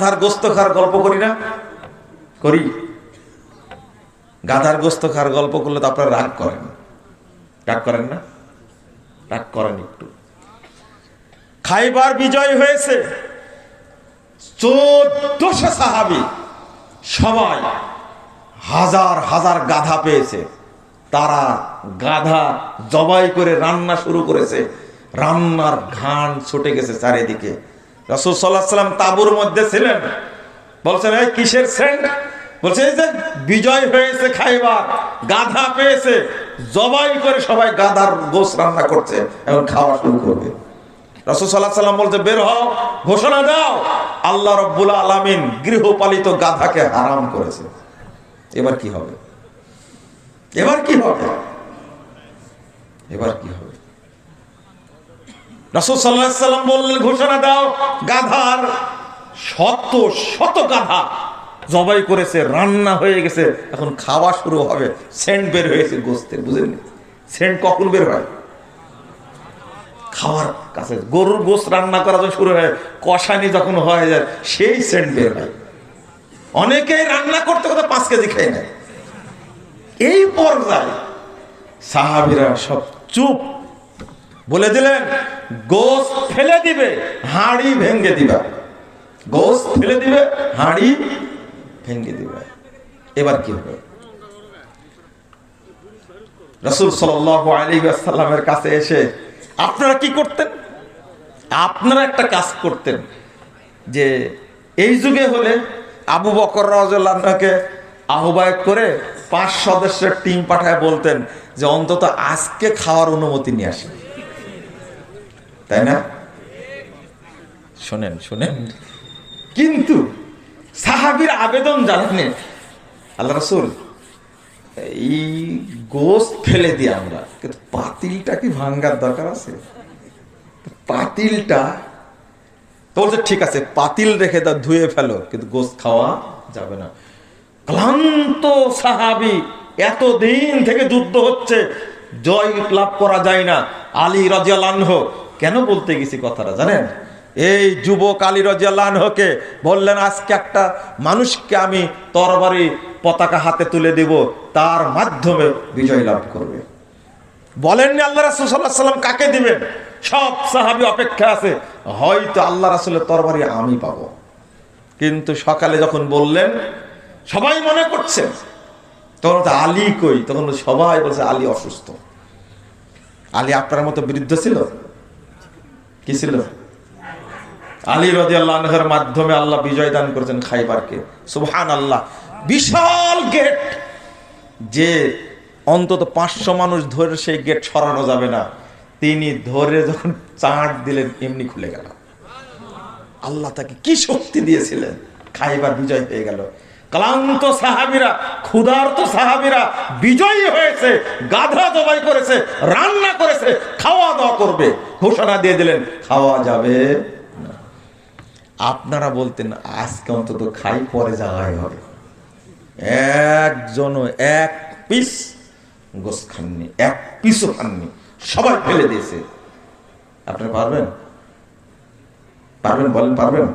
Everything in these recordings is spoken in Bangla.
গাধার গোস্ত খাওয়ার গল্প করি না? করি। গাধার গোস্ত খাওয়ার গল্প করলে তো আপনারা রাগ করেন। রাগ করেন না? রাগ করেন একটু। খাইবার বিজয় হয়েছে চোদ্দশো সাহাবি। সবাই হাজার হাজার গাধা পেয়েছে। তারা গাধা জবাই করে রান্না শুরু করেছে। রান্নার ঘান ছুটে গেছে চারিদিকে। রসুল সাল্লাহ তাবুর মধ্যে ছিলেন। বলছেন, এই কিসের সেন্ট? বলছে, এই যে বিজয় হয়েছে খাইবার, গাধা পেয়েছে, জবাই করে সবাই গাধার গোস রান্না করছে, এখন খাওয়া শুরু করবে। বের হও, ঘোষণা আল্লাহ গৃহপালিত গাধাকে করেছে। এবার কি হবে? এবার কি হবে? এবার কি হবে? রসুল সাল্লাহ বললেন, ঘোষণা দাও, গাধার শত শত গাধা জবাই করেছে, রান্না হয়ে গেছে, এখন খাওয়া শুরু হবে, সেন্ট বের হয়েছে গোস্তের বুঝলেন? সেন্ট কখন বের হয়? খাওয়ার কাছে, গরুর গোস্ত রান্না করা যখন শুরু হয়, কষানি যখন হয়ে যায়, সেই সেন্ট বের হয়। অনেকেই রান্না করতে করতে পাঁচ কেজি খেয়ে নেয় এই পর্যায়ে সাহাবিরা সব চুপ বলে দিলেন, গোস ফেলে দিবে, হাড়ি ভেঙ্গে দিবা। গোস ফেলে দিবে, হাড়ি ভেঙ্গে দিবে। এবার কি হবে? রসুল সাল্লামের কাছে এসে, আপনারা কি করতেন? আপনারা একটা কাজ করতেন যে, এই যুগে হলে আবু বকর রাজকে আহ্বায়ক করে পাঁচ সদস্যের টিম পাঠায় বলতেন যে, অন্তত আজকে খাওয়ার অনুমতি নিয়ে আসেন। তাই না? শোনেন শোনেন। কিন্তু সাহাবির আবেদন জানেন? আল্লাহ রসুল এই গোস্ত ফেলে দিই আমরা। কিন্তু পাতিলটা কি ভাঙ্গার দরকার আছে? পাতিলটা তো বলছে ঠিক আছে পাতিল রেখে তা ধুয়ে ফেলো। কিন্তু গোস্ত খাওয়া যাবে না। ক্লান্ত সাহাবি এতদিন থেকে যুদ্ধ হচ্ছে জয় লাভ করা যায় না। আলী রাজিয়ালানহ কেন বলতে গেছি কথাটা, জানেন? এই যুবক আলী রাজিয়ালানহকে বললেন, আজকে একটা মানুষকে আমি তরবারি পতাকা হাতে তুলে দেব, তার মাধ্যমে বিজয় লাভ করবে। বলেননি আল্লাহ রাসুল সাল্লাহ সাল্লাম কাকে দিবেন? সব সাহাবি অপেক্ষা আছে, হয়তো আল্লাহ রাসুলের তরবারি আমি পাবো। কিন্তু সকালে যখন বললেন, সবাই মনে করছে, তখন তো আলী কই? তখন সবাই বলছে, আলী অসুস্থ। আলী আপনার মতো বৃদ্ধ ছিল? কি ছিল? আলী রদি আল্লাহের মাধ্যমে আল্লাহ বিজয় দান করেছেন খাইবারকে। সুবহান আল্লাহ বিশাল গেট! যে অন্তত পাঁচশো মানুষ ধরে সেই গেট সরানো যাবে না। তিনি ধরে যখন চাঁট দিলেন, এমনি খুলে গেল। আল্লাহ তাকে কি শক্তি দিয়েছিলেন? খাইবার বিজয় হয়ে গেল। ক্লান্ত সাহাবিরা, ক্ষুধার্ত সাহাবিরা বিজয়ী হয়েছে, গাধা জবাই করেছে, রান্না করেছে, খাওয়া দাওয়া করবে। ঘোষণা দিয়ে দিলেন, খাওয়া যাবে আপনারা বলতেন, আজকে অন্তত খাই, পরে যাওয়াই হবে। একজনও এক পিস গোস খাননি, এক পিসও খাননি, সবাই ফেলে দিয়েছে। আপনারা পারবেন? পারবেন বলেন, পারবেন?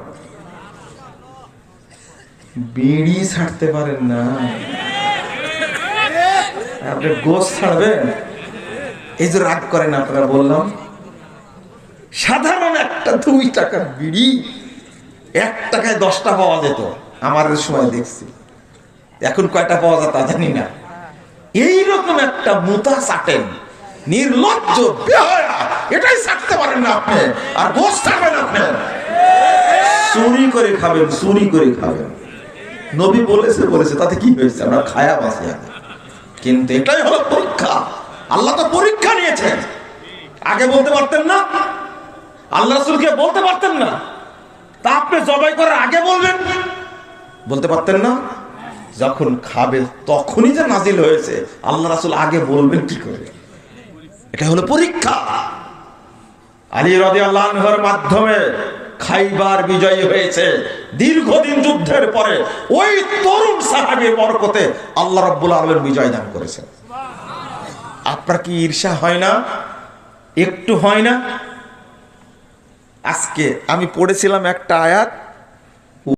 বিড়ি ছাড়তে পারেন না। আপনি গোস ছাড়বেন? এই যে রাগ করেন আপনারা, বললাম, সাধারণ একটা দুই টাকার বিড়ি, এক টাকায় দশটা পাওয়া যেত। আমার সময় দেখছি। এখন কয়টা পাওয়া যায় তা জানি না। এইরকম একটা মুতা চাটেন নির্লজ্জ এটাই ছাড়তে পারেন না আপনি। আর গোস ছাড়বেন আপনি। চুরি করে খাবেন, চুরি করে খাবেন। নবী বলেছে বলেছে, তাতে কি হয়েছে? আমরা খায়া বাঁচি আগে। কিন্তু এটাই হলো পরীক্ষা। আল্লাহ তো পরীক্ষা নিয়েছেন। আগে বলতে পারতেন না, আল্লাহ রসুলকে বলতে পারতেন না। তা আপনি জবাই করার আগে বলবেন। বলতে পারতেন না? যখন খাবে তখনই যে নাজিল হয়েছে, আল্লাহ রাসুল আগে বলবেন কি করে? এটা হলো পরীক্ষা। আলী রাজি আল্লাহর মাধ্যমে খাইবার বিজয়ী হয়েছে। দীর্ঘদিন যুদ্ধের পরে ওই তরুণ সাহাবি বরকতে আল্লাহ রব্বুল আলমের বিজয় দান করেছেন। আপনার কি ঈর্ষা হয় না? একটু হয় না? আজকে আমি পড়েছিলাম একটা আয়াত